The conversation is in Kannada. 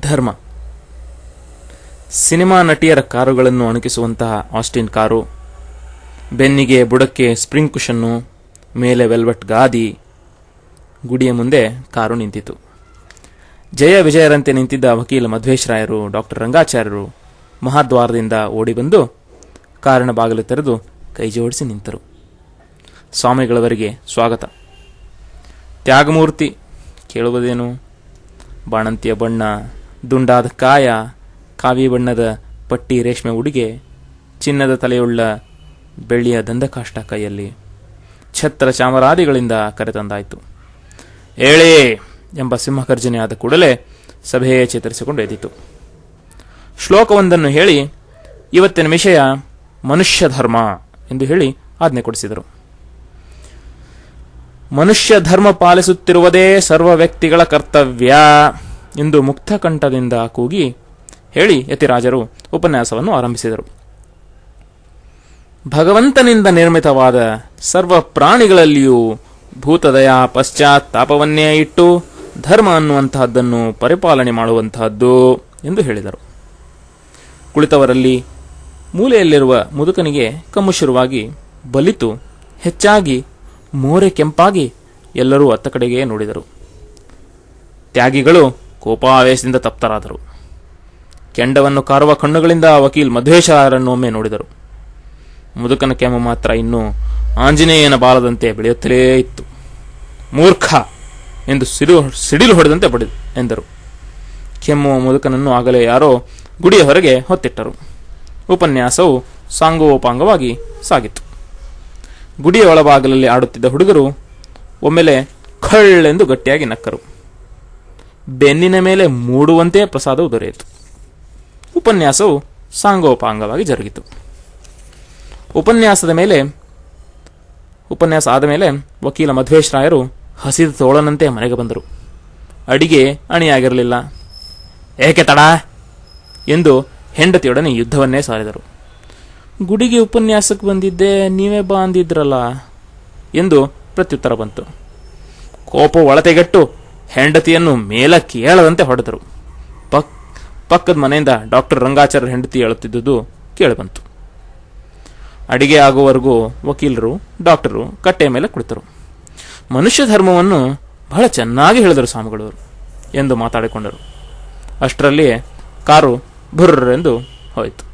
ಧರ್ಮ. ಸಿನಿಮಾ ನಟಿಯರ ಕಾರುಗಳನ್ನು ಅಣಕಿಸುವಂತಹ ಆಸ್ಟಿನ್ ಕಾರು, ಬೆನ್ನಿಗೆ ಬುಡಕ್ಕೆ ಸ್ಪ್ರಿಂಗ್ ಕುಷನ್ನು ಮೇಲೆ ವೆಲ್ವೆಟ್ ಗಾದಿ, ಗುಡಿಯ ಮುಂದೆ ಕಾರು ನಿಂತಿತು. ಜಯ ವಿಜಯರಂತೆ ನಿಂತಿದ್ದ ವಕೀಲ ಮಧ್ವೇಶ್ರಾಯರು ಡಾಕ್ಟರ್ ರಂಗಾಚಾರ್ಯರು ಮಹಾದ್ವಾರದಿಂದ ಓಡಿಬಂದು ಕಾರಣ ಬಾಗಿಲು ತೆರೆದು ಕೈ ಜೋಡಿಸಿ ನಿಂತರು. ಸ್ವಾಮಿಗಳವರಿಗೆ ಸ್ವಾಗತ. ತ್ಯಾಗಮೂರ್ತಿ ಕೇಳುವುದೇನು? ಬಾಣಂತಿಯ ಬಣ್ಣ ದುಂಡಾದ ಕಾಯ, ಕಾವಿ ಬಣ್ಣದ ಪಟ್ಟಿ ರೇಷ್ಮೆ ಉಡುಗೆ, ಚಿನ್ನದ ತಲೆಯುಳ್ಳ ಬೆಳ್ಳಿಯ ದಂದಕಾಷ್ಟ ಕೈಯಲ್ಲಿ ಛತ್ರ ಚಾಮರಾದಿಗಳಿಂದ ಕರೆತಂದಾಯಿತು. ಏಳೇ ಎಂಬ ಸಿಂಹಕರ್ಜನೆಯಾದ ಕೂಡಲೇ ಸಭೆಯೇ ಚೇತರಿಸಿಕೊಂಡು ಎದ್ದಿತು. ಶ್ಲೋಕವೊಂದನ್ನು ಹೇಳಿ ಇವತ್ತಿನ ವಿಷಯ ಮನುಷ್ಯ ಧರ್ಮ ಎಂದು ಹೇಳಿ ಆಜ್ಞೆ ಕೊಡಿಸಿದರು. ಮನುಷ್ಯ ಧರ್ಮ ಪಾಲಿಸುತ್ತಿರುವುದೇ ಸರ್ವ ವ್ಯಕ್ತಿಗಳ ಕರ್ತವ್ಯ. ಎಂದು ಮುಕ್ತಕಂಠದಿಂದ ಕೂಗಿ ಹೇಳಿ ಯತಿರಾಜರು ಉಪನ್ಯಾಸವನ್ನು ಆರಂಭಿಸಿದರು. ಭಗವಂತನಿಂದ ನಿರ್ಮಿತವಾದ ಸರ್ವ ಪ್ರಾಣಿಗಳಲ್ಲಿಯೂ ಭೂತದಯ ಪಶ್ಚಾತ್ತಾಪವನ್ನೇ ಇಟ್ಟು ಧರ್ಮ ಅನ್ನುವಂತಹದ್ದನ್ನು ಪರಿಪಾಲನೆ ಮಾಡುವಂತಹದ್ದು ಎಂದು ಹೇಳಿದರು. ಕುಳಿತವರಲ್ಲಿ ಮೂಲೆಯಲ್ಲಿರುವ ಮುದುಕನಿಗೆ ಕಮ್ಮು ಶುರುವಾಗಿ ಬಲಿತು, ಹೆಚ್ಚಾಗಿ ಮೋರೆ ಕೆಂಪಾಗಿ ಎಲ್ಲರೂ ಅತ್ತ ಕಡೆಗೆ ನೋಡಿದರು. ತ್ಯಾಗಿಗಳು ಕೋಪಾವೇಶದಿಂದ ತಪ್ತರಾದರು. ಕೆಂಡವನ್ನು ಕಾರುವ ಕಣ್ಣುಗಳಿಂದ ವಕೀಲ್ ಮಧ್ವೇಶರನ್ನು ಒಮ್ಮೆ ನೋಡಿದರು. ಮುದುಕನ ಕೆಮ್ಮು ಮಾತ್ರ ಇನ್ನೂ ಆಂಜನೇಯನ ಬಾಲದಂತೆ ಬೆಳೆಯುತ್ತಲೇ ಇತ್ತು. ಮೂರ್ಖ ಎಂದು ಸಿಡು ಸಿಡಿಲು ಹೊಡೆದಂತೆ ಬಡಿ ಎಂದರು. ಕೆಮ್ಮುವ ಮುದುಕನನ್ನು ಆಗಲೇ ಯಾರೋ ಗುಡಿಯ ಹೊರಗೆ ಹೊತ್ತಿಟ್ಟರು. ಉಪನ್ಯಾಸವು ಸಾಂಗೋಪಾಂಗವಾಗಿ ಸಾಗಿತ್ತು. ಗುಡಿಯ ಒಳಭಾಗಲಲ್ಲಿ ಆಡುತ್ತಿದ್ದ ಹುಡುಗರು ಒಮ್ಮೆಲೆ ಖಳ್ಳೆಂದು ಗಟ್ಟಿಯಾಗಿ ನಕ್ಕರು. ಬೆನ್ನಿನ ಮೇಲೆ ಮೂಡುವಂತೆ ಪ್ರಸಾದವು ದೊರೆಯಿತು. ಉಪನ್ಯಾಸವು ಸಾಂಗೋಪಾಂಗವಾಗಿ ಜರುಗಿತು. ಉಪನ್ಯಾಸದ ಮೇಲೆ, ಉಪನ್ಯಾಸ ಆದ ಮೇಲೆ ವಕೀಲ ಮಧ್ವೇಶ್ರಾಯರು ಹಸಿದ ತೋಳನಂತೆ ಮನೆಗೆ ಬಂದರು. ಅಡಿಗೆ ಅಣಿಯಾಗಿರಲಿಲ್ಲ. ಏಕೆ ತಡ? ಎಂದು ಹೆಂಡತಿಯೊಡನೆ ಯುದ್ಧವನ್ನೇ ಸಾರಿದರು. ಗುಡಿಗೆ ಉಪನ್ಯಾಸಕ್ಕೆ ಬಂದಿದ್ದೆ, ನೀವೇ ಬಾ ಅಂದಿದ್ರಲ್ಲ ಎಂದು ಪ್ರತ್ಯುತ್ತರ ಬಂತು. ಕೋಪ ಒಳತೆಗೆಟ್ಟು ಹೆಂಡತಿಯನ್ನು ಮೇಲಕ್ಕೆ ಏಳದಂತೆ ಹೊಡೆದರು. ಪಕ್, ಪಕ್ಕದ ಮನೆಯಿಂದ ಡಾಕ್ಟರ್ ರಂಗಾಚಾರ್ಯ ಹೆಂಡತಿ ಹೇಳುತ್ತಿದ್ದುದು ಕೇಳಿಬಂತು. ಅಡಿಗೆ ಆಗುವವರೆಗೂ ವಕೀಲರು, ಡಾಕ್ಟರು ಕಟ್ಟೆಯ ಮೇಲೆ ಕುಳಿತರು. ಮನುಷ್ಯ ಧರ್ಮವನ್ನು ಬಹಳ ಚೆನ್ನಾಗಿ ಹೇಳಿದರು ಸ್ವಾಮಿಗಳವರು ಎಂದು ಮಾತಾಡಿಕೊಂಡರು. ಅಷ್ಟರಲ್ಲಿಯೇ ಕಾರು ಬುರ್ರೆಂದು ಹೋಯಿತು.